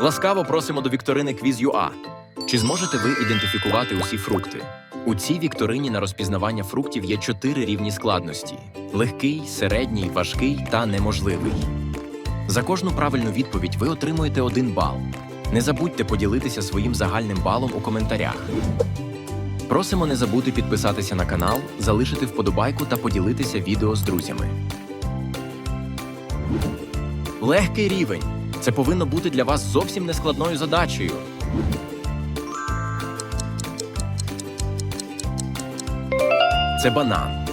Ласкаво просимо до вікторини Quiz.ua. Чи зможете ви ідентифікувати усі фрукти? У цій вікторині на розпізнавання фруктів є чотири рівні складності: легкий, середній, важкий та неможливий. За кожну правильну відповідь ви отримуєте один бал. Не забудьте поділитися своїм загальним балом у коментарях. Просимо не забути підписатися на канал, залишити вподобайку та поділитися відео з друзями. Легкий рівень. Це повинно бути для вас зовсім нескладною задачею. Це банан.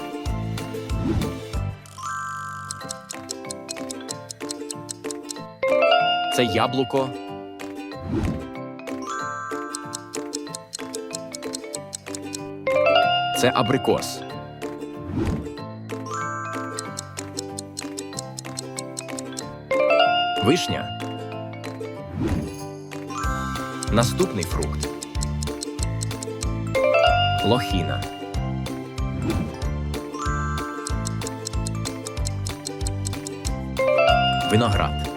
Це яблуко. Це абрикос. Вишня. Наступний фрукт. Лохіна. Виноград.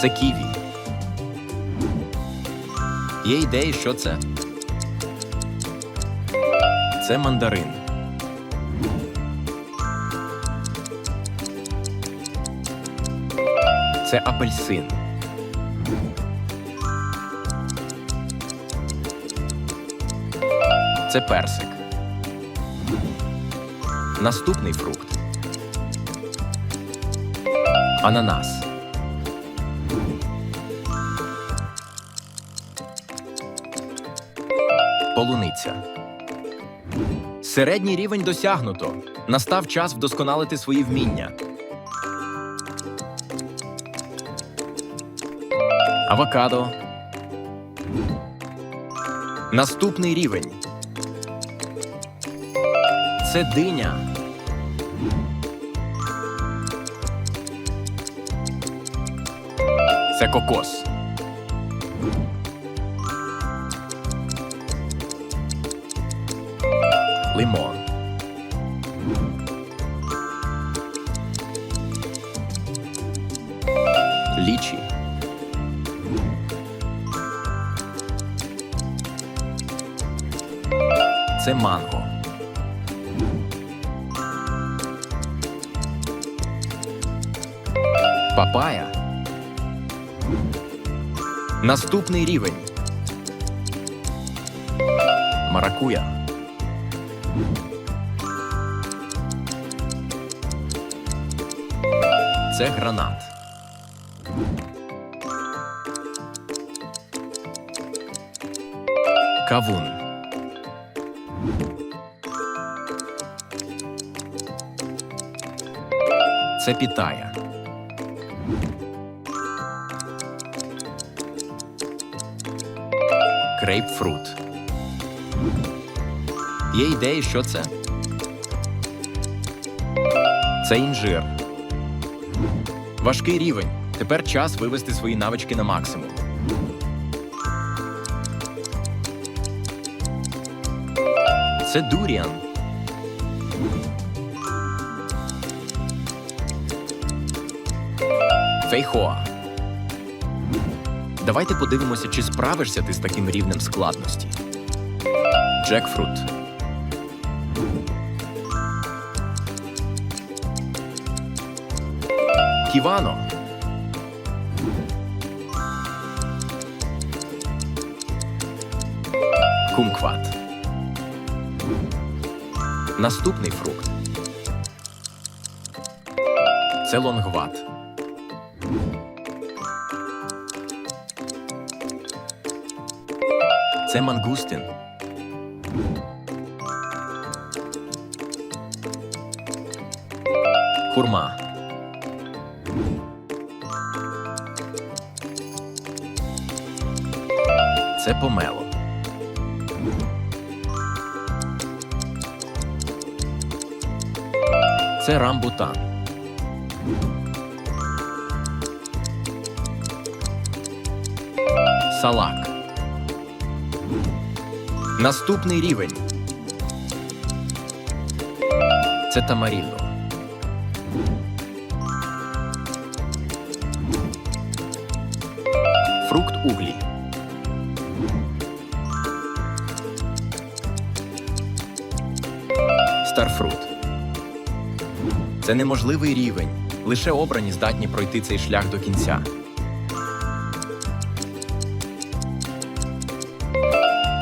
Це ківі. Є ідеї, що це? Це мандарин. Це апельсин. Це персик. Наступний фрукт. Ананас. Полуниця. Середній рівень досягнуто. Настав час вдосконалити свої вміння. Авокадо. Наступний рівень. Це диня. Це кокос. Лимон. Лічі. Це манго. Папая. Наступний рівень. Маракуя. Це гранат. Кавун. Це пітая. Грейпфрут. Є ідеї, що це? Це інжир. Важкий рівень. Тепер час вивести свої навички на максимум. Це дуріан. Фейхоа. Давайте подивимося, чи справишся ти з таким рівнем складності. Джекфрут. Ківано. Кумкват. Наступний фрукт. Це лонгват. Це мангустин. Хурма. Це помело. Це рамбутан. Салак. Наступний рівень. Це тамарілло. Фрукт углі. Старфрут. Це неможливий рівень. Лише обрані здатні пройти цей шлях до кінця.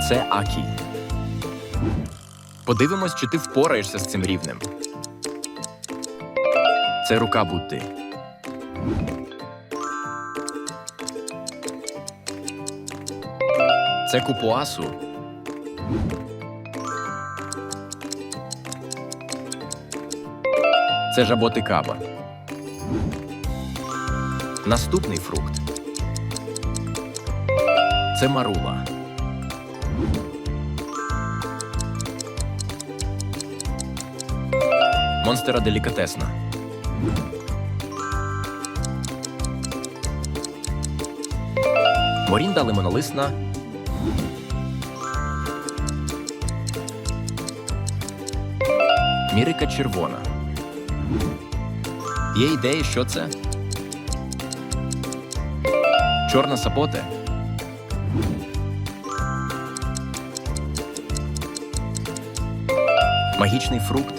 Це Акі. Подивимось, чи ти впораєшся з цим рівнем. Це рука Будди. Це Купуасу. Це жаботикаба. Наступний фрукт. Це марула. Монстера делікатесна. Морінда лимонолисна. Мірика червона. Є ідеї, що це? Чорна сапоте. Магічний фрукт.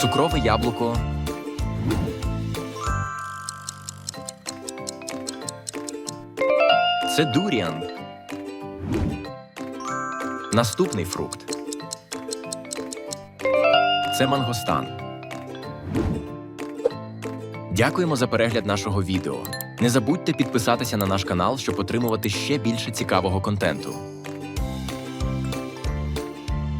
Цукрове яблуко. Це дуріан. Наступний фрукт. Це мангостан. Дякуємо за перегляд нашого відео. Не забудьте підписатися на наш канал, щоб отримувати ще більше цікавого контенту.